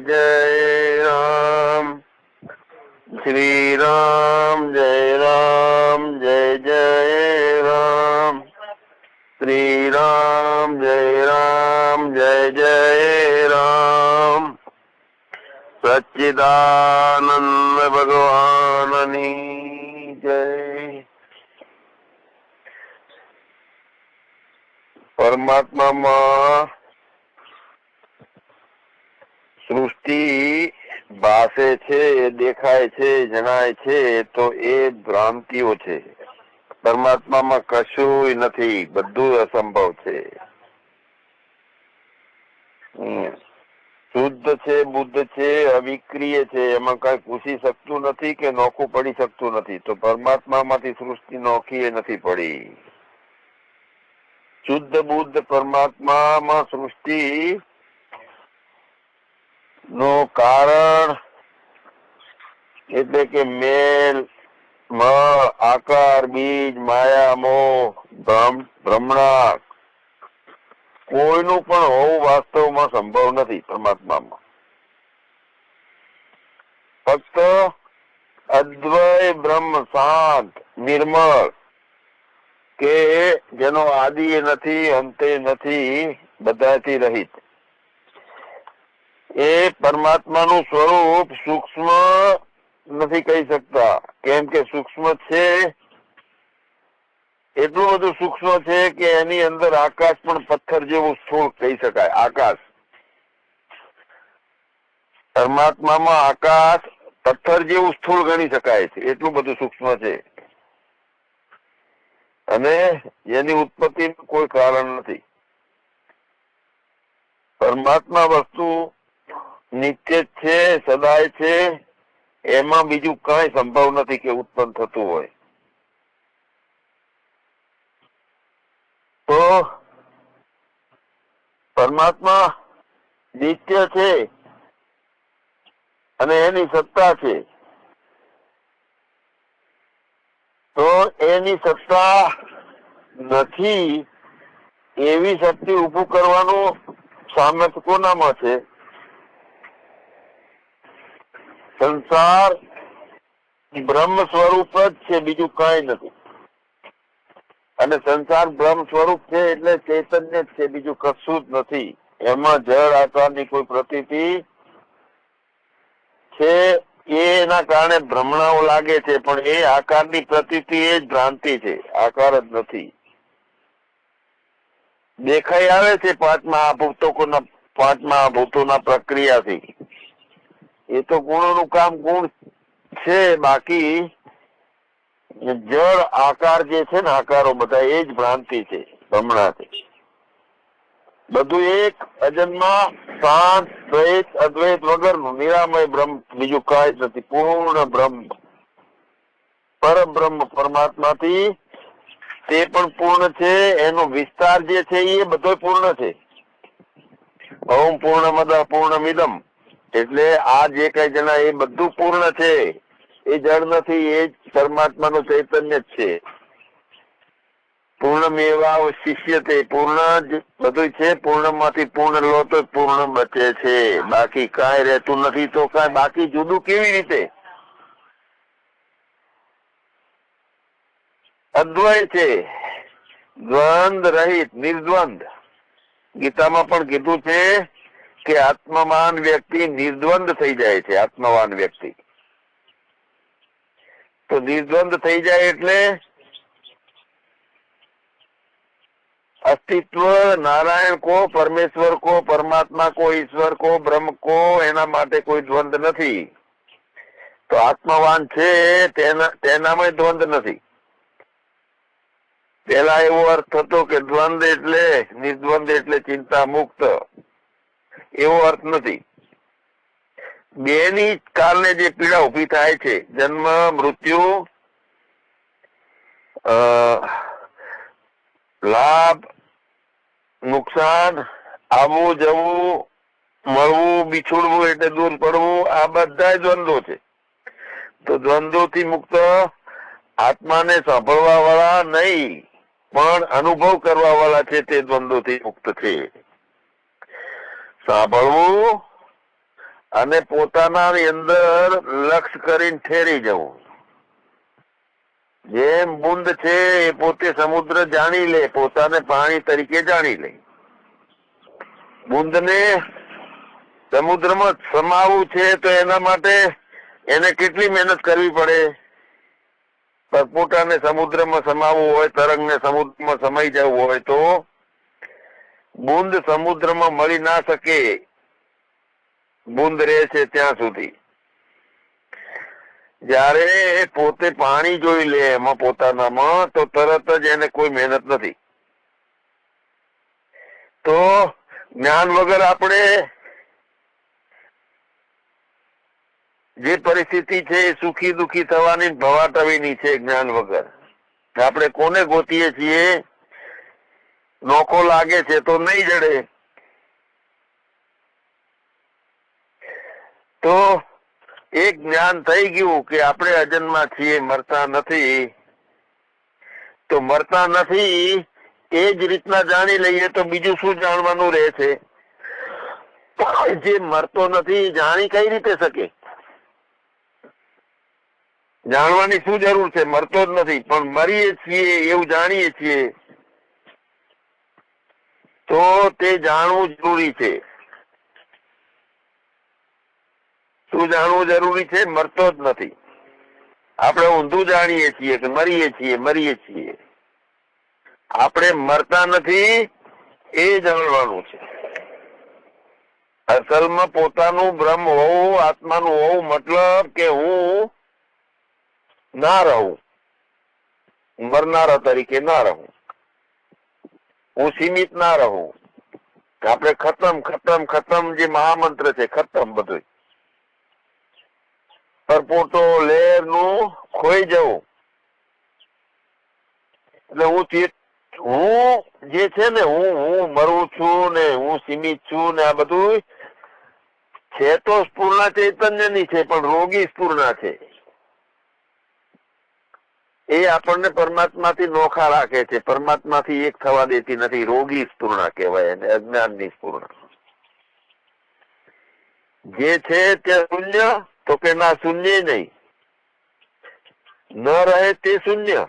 જય રામ શ્રી રામ જય રામ જય જય રામ શ્રી રામ જય રામ જય જય રામ સચ્ચિદાનંદ ભગવાનની જય પરમાત્મામાં સૃષ્ટિ ભાસે છે દેખાય છે, જણાય છે, તો એ ભ્રાંતિઓ છે. પરમાત્મામાં કશું નથી, બધું અસંભવ છે. શુદ્ધ છે, બુદ્ધ છે, અવિક્રિય છે, એમાં કઈ પૂછી શકતું નથી કે નોખું પડી શકતું નથી? તો પરમાત્મામાંથી સૃષ્ટિ નોખી એ નથી પડી. શુદ્ધ બુદ્ધ પરમાત્મામાં સૃષ્ટિ નું કારણ એટલે કે મેલ આકાર, બીજ, માયા, મોહ કોઈનું પણ હોવું વાસ્તવમાં સંભવ નથી પરમાત્મામાં. ફક્ત અદ્વય બ્રહ્મ શાંત, નિર્મળ કે જેનો આદિ નથી, અંતે નથી, બધાથી રહિત. એ પરમાત્માનું સ્વરૂપ સૂક્ષ્મ નથી કહી શકતા. કેમ કે સૂક્ષ્મ છે, એટલું બધું સૂક્ષ્મ છે કે એની અંદર આકાશ પણ પથ્થર જેવું સ્થૂળ કહી શકાય, આકાશ. પરમાત્મામાં આકાશ પથ્થર જેવું સ્થૂળ ગણી શકાય છે, એટલું બધું સૂક્ષ્મ છે. અને એની ઉત્પત્તિ કોઈ કારણ નથી. પરમાત્મા વસ્તુ નિત્ય છે, સદાય છે, એમાં બીજું કઈ સંભવ નથી કે ઉત્પન્ન થતું હોય. તો પરમાત્મા નિત્ય છે અને એની સત્તા છે. તો એની સત્તા નથી એવી શક્તિ ઉભું કરવાનું સામર્થ કોનામાં છે? સંસાર બ્રહ્મ સ્વરૂપ જ છે, બીજું કઈ નથી. અને સંસાર બ્રહ્મ સ્વરૂપ છે એટલે ચૈતન્ય છે, બીજું કશું જ નથી. એમાં જળ આકારની કોઈ પ્રતીતિ છે એના કારણે ભ્રમણાઓ લાગે છે, પણ એ આકારની પ્રતીતિ એ જ ભ્રાંતિ છે, આકાર જ નથી. દેખાઈ આવે છે પાંચમા ભૂતોના પાંચમા ભૂતોના પ્રક્રિયાથી. એ તો ગુણોનું કામ ગુણ છે, બાકી જળ, આકાર જે છે ને આકારો બધા એ જ ભ્રાંતિ છે બધું એક અજન્મા શાંત દ્વૈત, અદ્વૈત વગરનું, નિરામય બ્રહ્મ, બીજું કઈ નથી, પૂર્ણ બ્રહ્મ. પરબ્રહ્મ પરમાત્માથી તે પણ પૂર્ણ છે, એનો વિસ્તાર જે છે એ બધો પૂર્ણ છે. ઓમ પૂર્ણ મદ પૂર્ણ મિદમ એટલે આ જે કઈ જણા એ બધું પૂર્ણ છે, એ જળ નથી, એ પરમાત્માનું ચૈતન્ય જ છે. પૂર્ણ મેવા શિષ્ય તે પૂર્ણ બધું છે પૂર્ણમાંથી પૂર્ણ લો તો પૂર્ણ બચે છે. બાકી કાંઈ રહેતું નથી તો કાંઈ બાકી જુદું કેવી રીતે? અદ્વય છે. દ્વંદ રહિત, નિર્દ્વંદ. ગીતામાં પણ કીધું છે કે આત્મવાન વ્યક્તિ નિર્દ્વંદ થઈ જાય છે, આત્મવાન વ્યક્તિ. તો નિર્દ્વંદ થઈ જાય એટલે અસ્તિત્વ, નારાયણ કો, પરમેશ્વર કો, પરમાત્મા કો, ઈશ્વર કો, બ્રહ્મ કો, એના માટે કોઈ દ્વંદ નથી. તો આત્મવાન છે તેના તેનામાં દ્વંદ નથી. પેલા એવો અર્થ હતો કે દ્વંદ એટલે નિર્દ્વંદ એટલે ચિંતા મુક્ત. એવો અર્થ નથી. બેની કારણે જે પીડા ઊભી થાય છે, જન્મ, મૃત્યુ લાભ, નુકસાન, આવવું, જવું, મળવું, બિછોડવું એટલે દૂર પડવું, આ બધા દ્વંદો છે. તો દ્વંદોથી મુક્ત આત્માને સાંભળવા વાળા નહીં, પણ અનુભવ કરવા વાળા છે તે દ્વંદોથી મુક્ત છે. સાંભળવું અને પોતાના અંદર લક્ષ કરીને ઠેરી જવું. જેમ બુંદ છે એ પોતે સમુદ્ર જાણી લે, પોતાને પાણી તરીકે જાણી લે. બુંદને સમુદ્રમાં સમાવું છે તો એના માટે એને કેટલી મહેનત કરવી પડે? પરપોટાને સમુદ્રમાં સમાવવું હોય, તરંગને સમુદ્રમાં સમાઈ જવું હોય તો બુંદ સમુદ્રમાં મળી ના શકે. બુંદ રહે છે ત્યાં સુધી. જયારે પોતે પાણી જોઈ લે એમાં પોતાનામાં, તો તરત જ એને કોઈ મહેનત નથી. તો જ્ઞાન વગર આપણે જે પરિસ્થિતિ છે એ સુખી દુખી થવાની ભવાટવીની છે જ્ઞાન વગર. આપણે કોને ગોતીએ છીએ? નોખો લાગે છે તો નહીં જડે. તો એક જ્ઞાન થઈ ગયું કે આપણે અજન્મા છીએ, મરતા નથી. તો મરતા નથી, એ જ રીતના જાણી લઈએ તો બીજું શું જાણવાનું રહે છે? જે મરતો નથી, જાણી કઈ રીતે શકે? જાણવાની શું જરૂર છે? મરતો જ નથી, પણ મરીએ છીએ, એવું જાણીએ છીએ. તો તે જાણવું જરૂરી છે. શું જાણવું જરૂરી છે? મરતો જ નથી. આપણે ઊંધું જાણીએ છીએ કે મરીએ છીએ મરીએ છીએ. આપણે મરતા નથી એ જાણવાનું છે. અસલમાં પોતાનું બ્રહ્મ હોવું, આત્માનું હોવું મતલબ કે હું ના રહું. મરનારા તરીકે ના રહું. હું સીમિત ના રહું. આપણે ખતમ ખતમ ખતમ જે મહામંત્ર છે, ખતમ બધું પરપોટો લેરનું ખોઈ જવું. એટલે હું હું જે છે ને, હું હું મરું છું ને, હું સીમિત છું ને આ બધું છે તો સ્પૂર્ણા ચૈતન્યની છે, પણ રોગી સ્પૂર્ણા છે. એ આપણને પરમાત્માથી નોખા રાખે છે. પરમાત્માથી એક થવા દેતી નથી. રોગી સ્પૂર્ણા કહેવાય એને, અજ્ઞાનની સ્પૂર્ણા જે છે તે શૂન્ય, તો કે ના શૂન્ય નહીં. ન રહે તે શૂન્ય.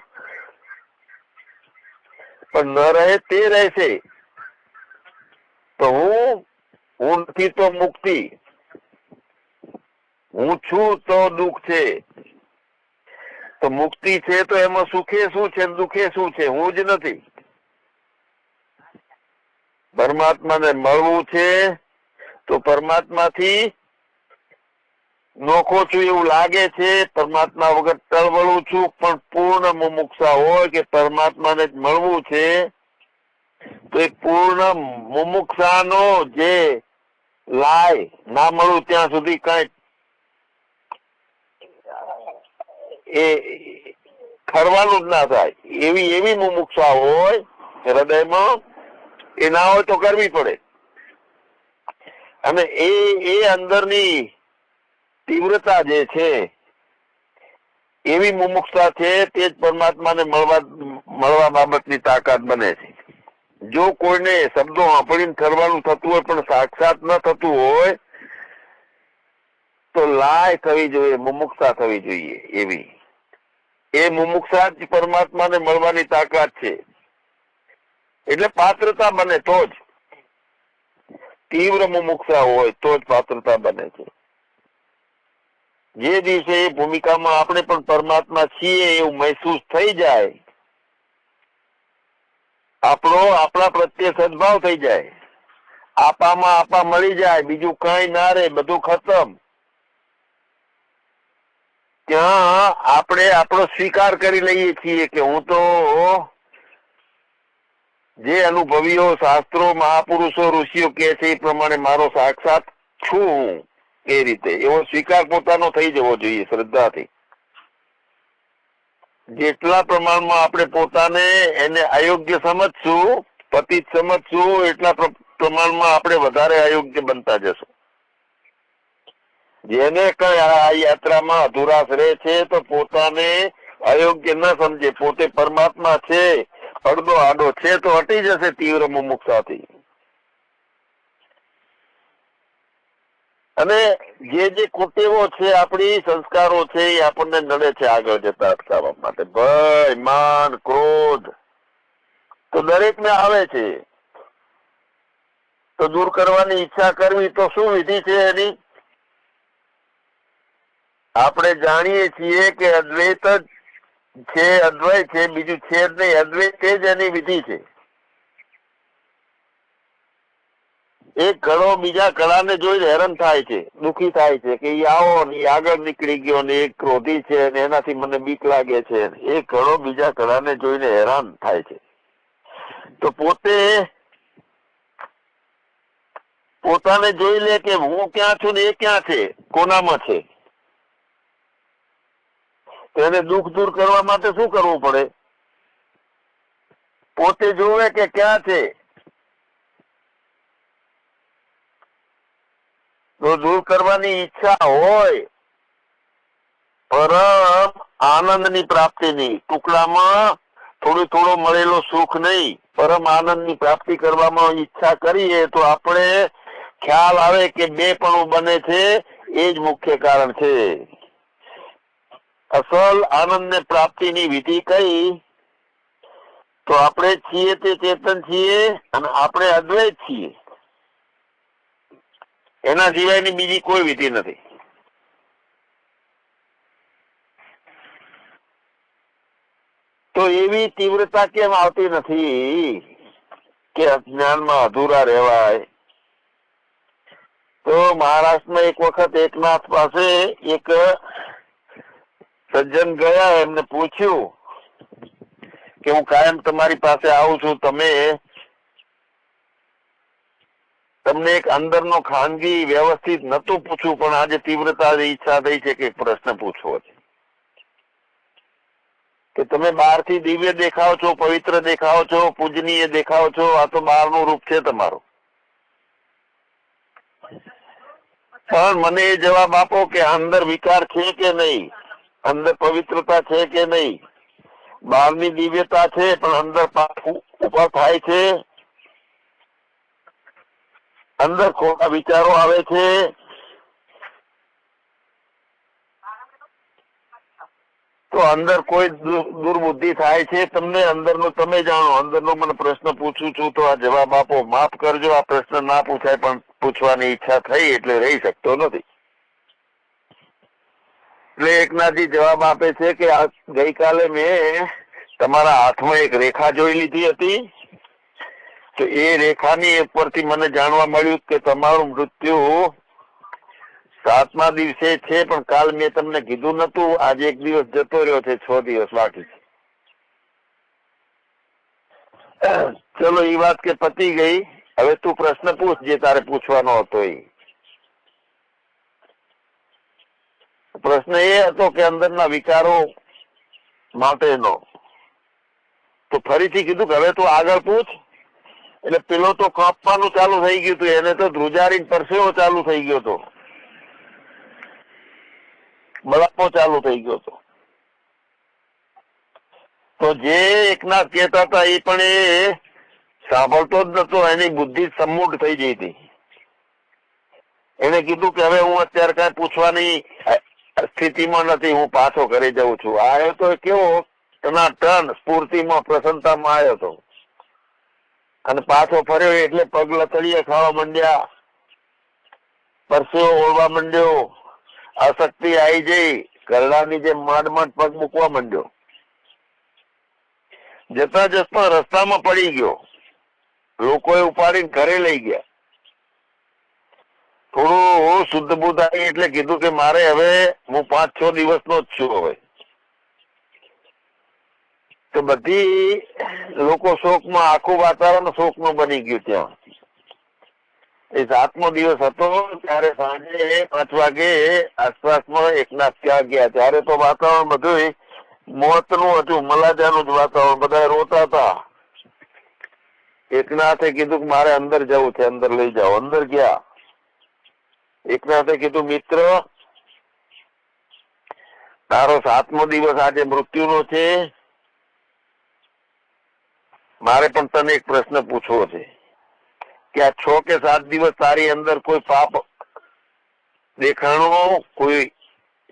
પણ ન રહે તે રહેશે. તો હું હું નથી તો મુક્તિ. હું છું તો દુઃખ છે. તો મુક્તિ છે તો એમાં સુખે શું છે ને દુઃખે શું છે હું જ નથી. પરમાત્માને મળવું છે તો પરમાત્માથી નોખો છું એવું લાગે છે. પરમાત્મા વગર તળવળું છું પણ પૂર્ણ મુમુક્ષા હોય કે પરમાત્માને જ મળવું છે તો એ પૂર્ણ મુમુક્ષાનો જે લાય ના મળું ત્યાં સુધી કઈ એ ખરવાનું જ ના થાય. એવી એવી મુમુક્ષા હોય, હૃદયમાં, એ ના હોય તો કરવી પડે. અને એ એ અંદરની તીવ્રતા જે છે, એવી મુમુક્ષતા છે, તે જ પરમાત્માને મળવા મળવા બાબતની તાકાત બને છે. જો કોઈને શબ્દો સાંભળીને ઠરવાનું થતું હોય, પણ સાક્ષાત ન થતું હોય, તો લાય થવી જોઈએ, મુમુક્ષા થવી જોઈએ એવી. એ મુમુક્ષા જ પરમાત્માને મળવાની તાકાત છે. એટલે પાત્રતા બને તો જ તીવ્ર મુમુક્ષા હોય તો જ પાત્રતા બને છે. જે દિવસે એ ભૂમિકામાં આપણે પણ પરમાત્મા છીએ એવું મહેસૂસ થઈ જાય, આપણો આપણા પ્રત્યે સદભાવ થઈ જાય. આપામાં આપા મળી જાય, બીજું કઈ ના રે બધું ખતમ. ત્યાં આપણે આપણો સ્વીકાર કરી લઈએ છીએ કે હું તો જે અનુભવીઓ, શાસ્ત્રો, મહાપુરુષો, ઋષિઓ કે છે એ પ્રમાણે મારો સાક્ષાત છું એ રીતે. એવો સ્વીકાર પોતાનો થઈ જવો જોઈએ શ્રદ્ધાથી. જેટલા પ્રમાણમાં આપણે પોતાને એને અયોગ્ય સમજશું, પતિત સમજશું, એટલા પ્ર- પ્રમાણમાં આપણે વધારે અયોગ્ય બનતા જશું. જેને કઈ આ યાત્રામાં અધુરાશ રહે છે, તો પોતાને અયોગ્ય ન સમજે. પોતે પરમાત્મા છે અડધો આડો છે, તો હટી જશે તીવ્ર મુમુક્ષાથી. અને જે જે કુટેવો છે, આપણી સંસ્કારો છે, એ આપણને નડે છે આગળ જતા અટકાવવા માટે. ભય, માન, ક્રોધ તો દરેકને આવે છે. તો દૂર કરવાની ઈચ્છા કરવી તો શું વિધિ છે એની? આપણે જાણીએ છીએ કે અદ્વૈત જ છે અદ્વૈત છે, બીજું છે જ નહીં. અદ્વૈત જ એની વિધિ છે. એક કળો બીજા કળાને જોઈને હેરાન થાય છે, દુખી થાય છે કે આવો ને આગળ નીકળી ગયો ને એક ક્રોધી છે ને એનાથી મને બીક લાગે છે એ કળો બીજા કળાને જોઈને હેરાન થાય છે. તો પોતે પોતાને જોઈ લે કે હું ક્યાં છું ને એ ક્યાં છે? કોનામાં છે? તો એને દુઃખ દૂર કરવા માટે શું કરવું પડે? પોતે જોવે કે ક્યાં છે? તો દૂર કરવાની ઈચ્છા હોય, પરમ આનંદની પ્રાપ્તિની. ટુકડામાં થોડું થોડો મળેલો સુખ નહીં. પરમ આનંદની પ્રાપ્તિ કરવામાં ઈચ્છા કરીએ તો આપણે ખ્યાલ આવે કે બે પણ બને છે, એ જ મુખ્ય કારણ છે. અસલ આનંદ ને પ્રાપ્તિની વિધિ કઈ તો આપણે છીએ તે ચેતન છીએ અને આપણે અદ્વૈત છીએ. એના સિવાયની બીજી કોઈ વિધિ નથી. તો એવી તીવ્રતા કેમ આવતી નથી કે અજ્ઞાનમાં અધૂરા રહેવાય? તો મહારાષ્ટ્રમાં એક વખત એકનાથ પાસે એક સજ્જન ગયા, એમને પૂછ્યું કે હું કાયમ તમારી પાસે આવું છું, તમે તમને એક અંદરનો ખાનગી વ્યવસ્થિત નતું પૂછવું, પણ આજે તીવ્રતા ઈચ્છા થઈ છે કે પ્રશ્ન પૂછવો છે. કે તમે બહારથી દિવ્ય દેખાવ છો, પવિત્ર દેખાવ છો, પૂજનીય દેખાવ છો, આ તો બહારનું રૂપ છે તમારું. પણ મને એ જવાબ આપો કે અંદર વિકાર છે કે નહીં? અંદર પવિત્રતા છે કે નહીં? બહારની દિવ્યતા છે, પણ અંદર ઉપર થાય છે. અંદર ખોટા વિચારો આવે છે. તો અંદર કોઈ દુર્બુદ્ધિ થાય છે તમને? અંદરનો તમે જાણો. અંદરનો મને પ્રશ્ન પૂછું છું તો આ જવાબ આપો. માફ કરજો, આ પ્રશ્ન ના પૂછાય પણ પૂછવાની ઈચ્છા થઈ એટલે રહી શકતો નથી. એટલે એકનાથી જવાબ આપે છે કે ગઈકાલે મેં તમારા હાથમાં એક રેખા જોઈ લીધી હતી. તો એ રેખાની ઉપરથી મને જાણવા મળ્યું કે તમારું મૃત્યુ સાતમા દિવસે છે, પણ કાલ મેં તમને કીધું નતું આજે એક દિવસ જતો રહ્યો છે, છ દિવસ બાકી છે. ચલો એ વાત કે પતી ગઈ. હવે તું પ્રશ્ન પૂછ, જે તારે પૂછવાનો હતો એ પ્રશ્ન એ હતો કે અંદરના વિકારો માટેનો તો ફરીથી કીધું કે હવે તું આગળ પૂછ. એટલે પેલો તો કાપવાનું ચાલુ થઈ ગયું હતું એને તો ધ્રુજારી પરસેવો ચાલુ થઈ ગયો હતો બળાપો ચાલુ થઈ ગયો હતો તો જે એકનાથ કહેતા હતા એ પણ એ સાંભળતો જ નતો, એની બુદ્ધિ સમૂઢ થઈ જઈ હતી. એને કીધું કે હવે હું અત્યારે કઈ પૂછવાની સ્થિતિમાં નથી, હું પાછો કરી જઉં છું. આવ્યો તો કેવો, એના ટર્ન સ્ફૂર્તિમાં પ્રસન્નતામાં આવ્યો હતો. અને પાછો ફર્યો એટલે પગ લથડીએ ખાવા માંડ્યા. પરસેવો ઓળવા માંડ્યો. અશક્તિ આવી જઈ કરડાની જેમ માંડ માંડ પગ મૂકવા માંડ્યો. જતા જતા રસ્તામાં પડી ગયો. લોકોએ ઉપાડીને ઘરે લઈ ગયા. થોડું શુદ્ધ બુદ્ધ આવી એટલે કીધું કે મારે હવે હું પાંચ છ દિવસનો જ છું હવે. તો બધી લોકો શોકમાં, આખું વાતાવરણ શોકનું બની ગયું ત્યાં. એ સાતમો દિવસ હતો, ત્યારે સાંજે પાંચ વાગે આસપાસમાં એકનાથ ત્યાં ગયા. ત્યારે તો વાતાવરણ બધું મોતનું હતું મલાજાનું જ વાતાવરણ, બધા રોતા હતા. એકનાથે કીધું કે મારે અંદર જવું છે, અંદર લઈ જાઓ, અંદર ગયા. એકનાથે કીધું, મિત્ર, તારો સાતમો દિવસ આજે મૃત્યુનો છે. મારે પણ તને એક પ્રશ્ન પૂછવો છે. કે આ છ કે સાત દિવસ તારી અંદર કોઈ પાપ દેખાણો, કોઈ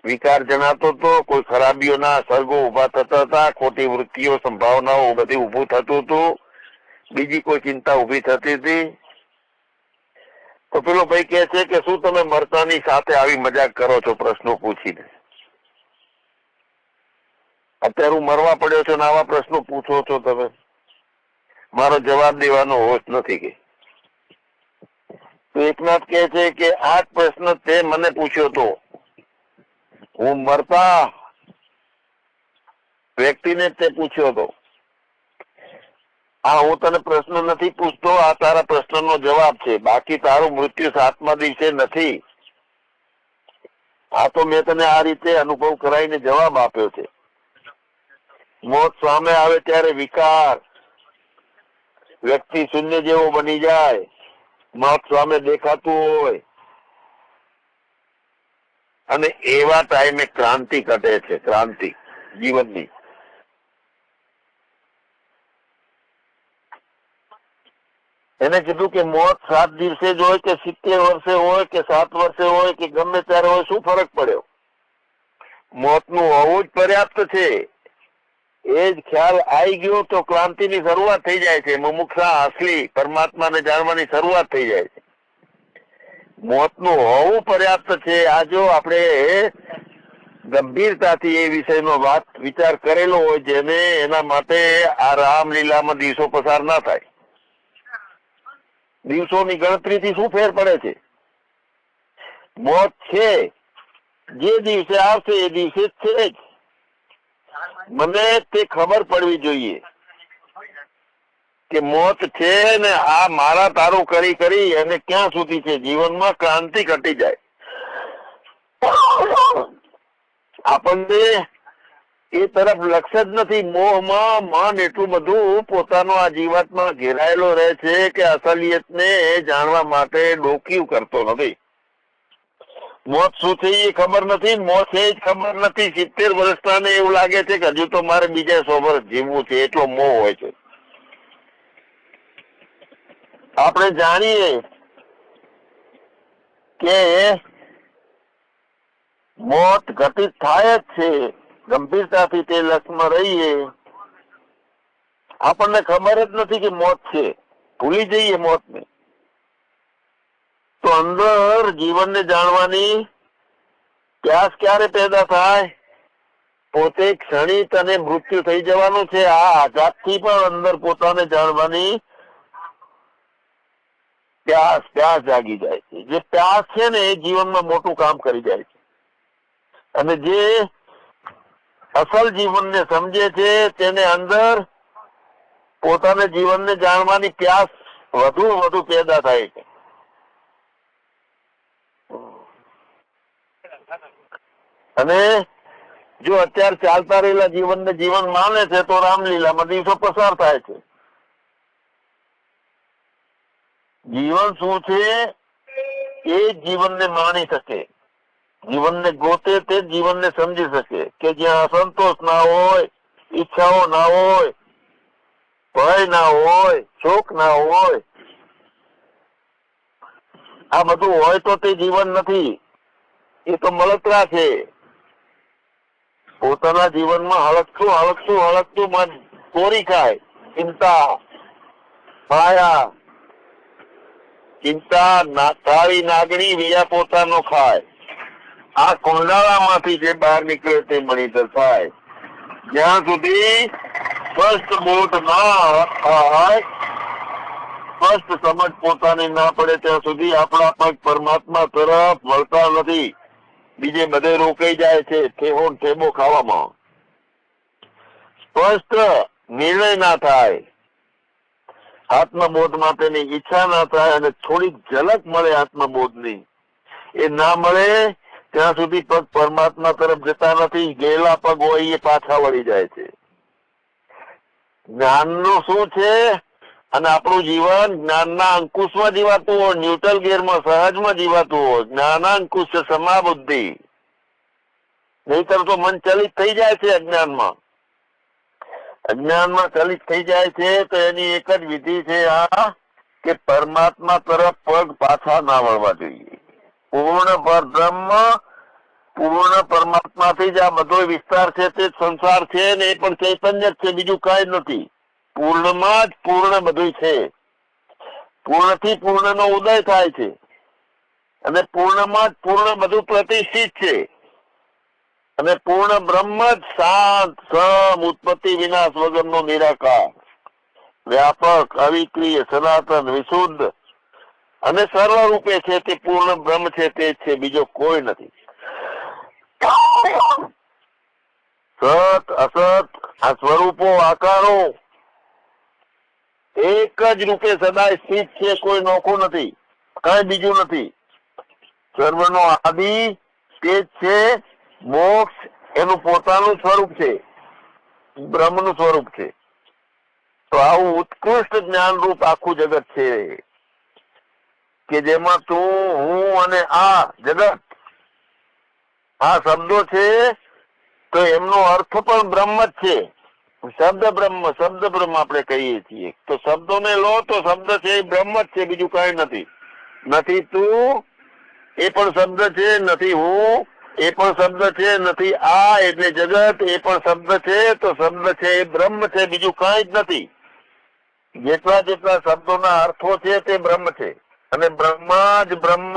વિકાર જણાતો હતો, કોઈ ખરાબીઓના સર્ગો ઊભા થતા હતા, ખોટી વૃત્તિઓ, સંભાવનાઓ બધી ઉભું થતું હતું, બીજી કોઈ ચિંતા ઊભી થતી હતી? તો પેલો ભાઈ કે છે કે શું તમે મરતાની સાથે આવી મજાક કરો છો? પ્રશ્નો પૂછીને. અત્યારે હું મરવા પડ્યો છું ને આવા પ્રશ્નો પૂછો છો તમે. મારો જવાબ દેવાનો હોશ નથી કે. તો એકનાથ કહે છે કે આ પ્રશ્ન તે મને પૂછ્યો તો. હું મરતા વ્યક્તિને તે પૂછ્યો હતો આ હું તને પ્રશ્ન નથી પૂછતો, આ તારા પ્રશ્નનો જવાબ છે. બાકી તારું મૃત્યુ સાતમા દિવસે નથી. આ તો મેં તને આ રીતે અનુભવ કરાવીને જવાબ આપ્યો છે. મોત સામે આવે ત્યારે વિકાર વ્યક્તિ શૂન્ય જેવો બની જાય. મોત સામે દેખાતું હોય. અને એવા ટાઈમે ક્રાંતિ ઘટે છે, ક્રાંતિ જીવનની. એને કીધું કે મોત સાત દિવસે જ હોય કે સિત્તેર વર્ષે હોય કે સાત વર્ષે હોય કે ગમે ત્યારે હોય, શું ફરક પડ્યો? મોતનું હોવું જ પર્યાપ્ત છે. એ જ ખ્યાલ આવી ગયો તો ક્રાંતિની શરૂઆત થઈ જાય છે. મુમુક્ષા અસલી પરમાત્માને જાણવાની શરૂઆત થઈ જાય છે. મોતનું હોવું પર્યાપ્ત છે. આ જો આપણે ગંભીરતાથી એ વિષયનો વાત વિચાર કરેલો હોય જેને એના માટે આ રામલીલામાં દિવસો પસાર ના થાય. દિવસોની ગણતરીથી શું ફેર પડે છે? મોત છે. જે દિવસે આવશે, એ દિવસે છે જ. મને તે ખબર પડવી જોઈએ કે મોત છે ને આ મારા તારું કરી કરી અને ક્યાં સુધી છે? જીવનમાં ક્રાંતિ ઘટી જાય. આપણને એ તરફ લક્ષ્ય જ નથી. મોહમાં મન એટલું બધું પોતાનો આ જીવાતમાં ઘેરાયેલો રહે છે કે અસલિયતને જાણવા માટે ડોકિયું કરતો નથી. મોત શું છે એ ખબર નથી. મોત છે જ ખબર નથી. સિત્તેર વર્ષના ને એવું લાગે છે કે હજુ તો મારે બીજા સો વર્ષ જીવવું છે. એટલો મોહ હોય છે. આપણે જાણીએ કે મોત ઘટિત થાય જ છે. ગંભીરતાથી તે લક્ષમાં રહીએ, આપણને ખબર જ નથી કે મોત છે. ભૂલી જઈએ મોતને. તો અંદર જીવનને જાણવાની પ્યાસ ક્યારે પેદા થાય? પોતે ક્ષણિત અને મૃત્યુ થઈ જવાનું છે. આ આઝાદથી પણ અંદર પોતાને જાણવાની પ્યાસ પ્યાસ જાગી જાય છે. જે પ્યાસ છે ને, એ જીવનમાં મોટું કામ કરી જાય છે. અને જે અસલ જીવનને સમજે છે, તેને અંદર પોતાને જીવનને જાણવાની પ્યાસ વધુ વધુ પેદા થાય છે. અને જો અત્યારે ચાલતા રહેલા જીવનને જીવન માને છે, તો રામલીલામાં દિવસો પસાર થાય છે. જીવન શું છે? એ જીવનને માણી શકે. જીવનને ગોતે તે જીવનને સમજી શકે કે જ્યાં અસંતોષ ના હોય, ઈચ્છાઓ ના હોય, ભય ના હોય, શોક ના હોય, આ બધું હોય તો તે જીવન નથી. એ તો મલતરા છે. પોતાના જીવનમાં હળકતું હળકતું હળકતું મન કોરી ખાય, ચિંતા માયા ચિંતા નાગણી વિયા પોતાનો ખાય. આ કુંડાળામાંથી જે બહાર નીકળે તે મણિધર થાય જ્યાં સુધી સ્પષ્ટ બોધ ના થાય, સ્પષ્ટ સમજ પોતાની ના પડે, ત્યાં સુધી આપણા પગ પરમાત્મા તરફ વળતા નથી. બીજે બધે રોકાઈ જાય છે ઠેહો ઠેબો ખાવામાં. સ્પષ્ટ નિર્ણય ના થાય. આત્મબોધ માટેની ઈચ્છા ના થાય અને થોડીક ઝલક મળે આત્મબોધની. એ ના મળે ત્યાં સુધી પગ પરમાત્મા તરફ જતા નથી. ગયેલા પગ હોય એ પાછા વળી જાય છે. જ્ઞાનનું શું છે? અને આપણું જીવન જ્ઞાનના અંકુશમાં જીવાતું હોય, ન્યુટ્રલ ગેરમાં સહજમાં જીવાતું હોય, જ્ઞાનાંકુશ છે સમા બુદ્ધિ નહીતર તો મન ચલિત થઈ જાય છે અજ્ઞાનમાં. અજ્ઞાનમાં ચલિત થઈ જાય છે તો એની એક જ વિધિ છે આ, કે પરમાત્મા તરફ પગ પાછા ના વળવા જોઈએ. પૂર્ણ પર બ્રહ્મ, પૂર્ણ પરમાત્માથી જ આ બધો વિસ્તાર છે, તે સંસાર છે ને એ પણ ચૈતન્ય જ છે, બીજું કઈ નથી. પૂર્ણમાં જ પૂર્ણ બધું છે. પૂર્ણથી પૂર્ણનો ઉદય થાય છે. અને પૂર્ણમાં જ પૂર્ણ બધું પ્રતિષ્ઠિત છે. અને પૂર્ણ બ્રહ્મ જ શાંત સમ ઉત્પત્તિ વિનાશ વગરનો નિરાકાર. વ્યાપક, અવિક્રિય, સનાતન, વિશુદ્ધ અને સર્વ રૂપે છે તે પૂર્ણ બ્રહ્મ છે તે છે, બીજો કોઈ નથી. સત, અસત, આ સ્વરૂપો, આકારો, એક જ રૂપે સદાય સ્થિત છે, કોઈ નોખું નથી, કઈ બીજું નથી. સર્વનો આદિ તે જ છે, મોક્ષ, એનું પોતાનું સ્વરૂપ છે, બ્રહ્મનું સ્વરૂપ છે. તો આવું ઉત્કૃષ્ટ જ્ઞાન રૂપ આખું જગત છે. કે જેમાં તું, હું અને આ જગત, આ શબ્દો છે, તો એમનો અર્થ પણ બ્રહ્મ જ છે. શબ્દ બ્રહ્મ શબ્દ બ્રહ્મ આપણે કહીએ છીએ. તો શબ્દોને લો તો શબ્દ છે એ બ્રહ્મ જ છે, બીજું કઈ નથી. નથી તું, એ પણ શબ્દ છે, નથી હું, એ પણ શબ્દ છે, નથી આ, એટલે જગત, એ પણ શબ્દ છે, તો શબ્દ છે એ બ્રહ્મ છે, બીજું કઈ જ નથી. જેટલા જેટલા શબ્દોના અર્થો છે તે બ્રહ્મ છે. અને બ્રહ્મા જ બ્રહ્મ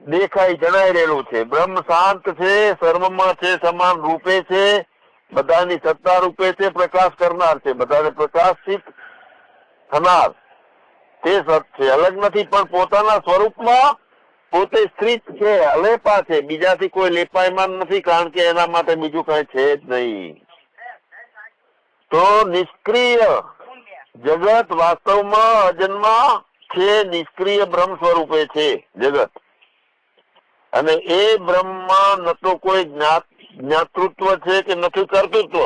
દેખાય જણાઈ રહેલું છે. બ્રહ્મ શાંત છે, સર્વમાં છે, સમાન રૂપે છે, બધાની સત્તા રૂપે છે, પ્રકાશ કરનાર છે. બધાને પ્રકાશિત થનાર. તે સત છે. અલગ નથી, પણ પોતાના સ્વરૂપમાં પોતે સ્થિત છે, અલેપા છે. બીજાથી કોઈ લેપાયમાન નથી, કારણ કે એના માટે બીજું કઈ છે જ નહીં. તો નિષ્ક્રિય જગત વાસ્તવમાં અજન્મા છે નિષ્ક્રિય બ્રહ્મ સ્વરૂપે છે જગત. અને એ બ્રહ્મમાં ન તો કોઈ જ્ઞાતૃત્વ છે કે નથી કર્તૃત્વ?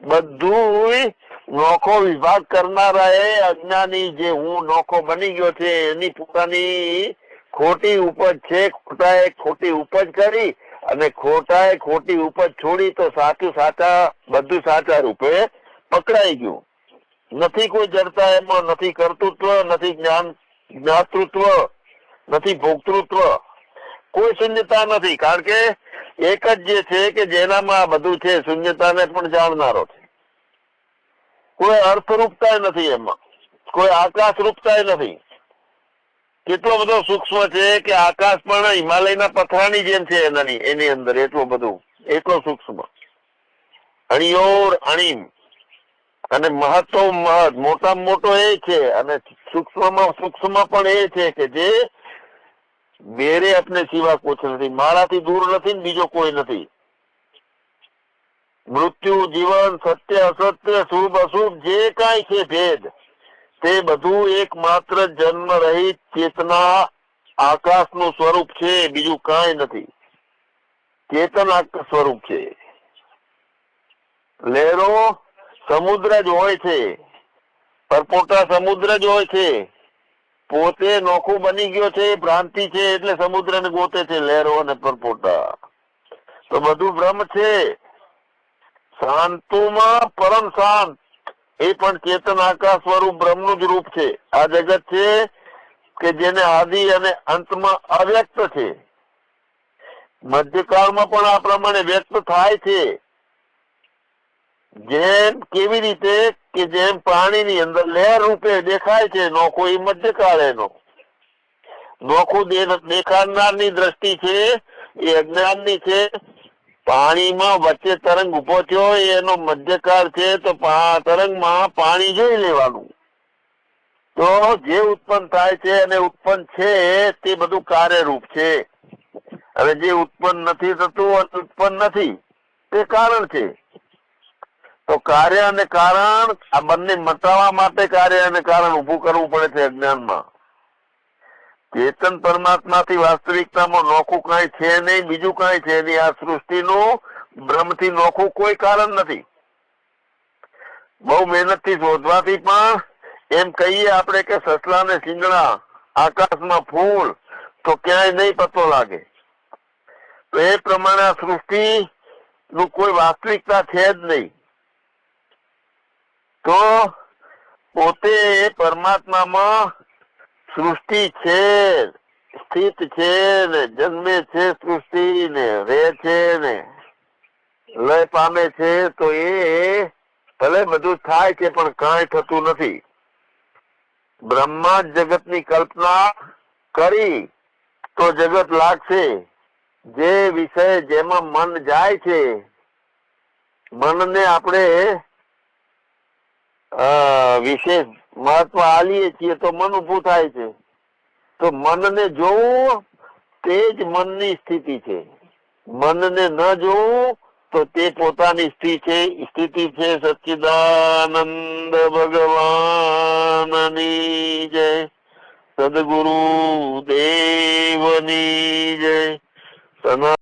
બધું નોખો વિભાગ કરનારા એ અજ્ઞાની જે હું નોખો બની ગયો છે, એની પોતાની ખોટી ઉપજ છે, ખોટાએ ખોટી ઉપજ કરી અને ખોટાએ ખોટી ઉપજ છોડી તો સાચું સાચા, બધું સાચા રૂપે પકડાઈ ગયું. નથી કોઈ જડતા એમાં, નથી કર્તૃત્વ, નથી જ્ઞાન, જ્ઞાતૃત્વ, નથી ભોક્તૃત્વ. કોઈ શૂન્યતા નથી. કારણ કે એક જ જે છે કે જેનામાં આ બધું છે, શૂન્યતાને પણ જાણનારો છે. કોઈ અર્થરૂપતા નથી એમાં. કોઈ આકાશ રૂપતા નથી. કેટલો બધો સૂક્ષ્મ છે કે આકાશ પણ હિમાલયના પથરાની જેમ છે એનાની, એની અંદર એટલું બધું, એટલો સૂક્ષ્મ. અણિયોર અણીમ. અને મહત્વ મહત્ મોટામાં મોટો એ છે અને સૂક્ષ્મમાં સૂક્ષ્મ પણ એ છે કે જે મેરે આપને સિવા કોચ નથી. મારાથી દૂર નથી ને બીજો કોઈ નથી. મૃત્યુ, જીવન, સત્ય, અસત્ય, શુભ, અશુભ, જે કાંઈ છે ભેદ, તે બધું એક માત્ર જન્મ રહિત ચેતના આકાશનું સ્વરૂપ છે, બીજું કાંઈ નથી. ચેતન સ્વરૂપ છે. લેરો સમુદ્ર જ હોય છે. પરપોટા સમુદ્ર જ હોય છે. પોતે નોખું બની ગયો છે, ભ્રાંતિ છે, એટલે સમુદ્ર ને ગોતે છે, લહેરો અને પરપોટા. તો બધું ભ્રમ છે. શાંતુમાં પરમ શાંત. એ પણ ચેતન આકાશ સ્વરૂપ બ્રહ્મનું જ રૂપ છે. આ જગત છે કે જેને આદિ અને અંતમાં અવ્યક્ત છે. મધ્યકાળમાં પણ આ પ્રમાણે વ્યક્ત થાય છે. જેમ કેવી રીતે કે જેમ પાણીની અંદર લહેર રૂપે દેખાય છે, નોખો એ મધ્યકાળ એનો. નોખું દેખાડનારની દ્રષ્ટિ છે, એ અજ્ઞાનની છે. પાણીમાં વચ્ચે તરંગ ઊભો થયો, એનો મધ્યકાળ છે, તો તરંગમાં પાણી જોઈ લેવાનું. તો જે ઉત્પન્ન થાય છે અને ઉત્પન્ન છે, તે બધું કાર્યરૂપ છે. અને જે ઉત્પન્ન નથી થતું ઉત્પન્ન નથી, તે કારણ છે. તો કાર્ય અને કારણ આ બંને મટાવવા માટે કાર્ય અને કારણ ઊભું કરવું પડે છે અજ્ઞાનમાં. ચેતન પરમાત્માથી વાસ્તવિકતામાં નોખું કાંઈ છે નહીં, બીજું કાંઈ છે નહીં. આ સૃષ્ટિનું, બ્રહ્મથી નોખું કોઈ કારણ નથી. બહુ મહેનતથી શોધવાથી પણ એમ કહીએ આપણે કે સસલા ને સિંગડા આકાશમાં ફૂલ, તો ક્યાંય નહીં પતો લાગે. તો એ પ્રમાણે આ સૃષ્ટિ નું કોઈ વાસ્તવિકતા છે જ નહીં. તો પોતે પરમાત્મામાં સૃષ્ટિ છે, સ્થિત છે ને, જન્મે છે સૃષ્ટિ ને, રહે છે ને, લય પામે છે, તો એ ભલે બધું થાય છે, પણ કાંઈ થતું નથી. બ્રહ્મા જગતની કલ્પના કરી તો જગત લાગશે. જે વિષય જેમાં મન જાય છે, મનને આપણે વિશેષ મહત્વ આલીએ છીએ તો મન ઉભું થાય છે. તો મનને જોવું તે જ મનની સ્થિતિ છે. મનને ન જોવું તો તે પોતાની સ્થિતિ છે સ્થિતિ છે સચ્ચિદાનંદ ભગવાનની જય. સદગુરુ દેવની જય. સના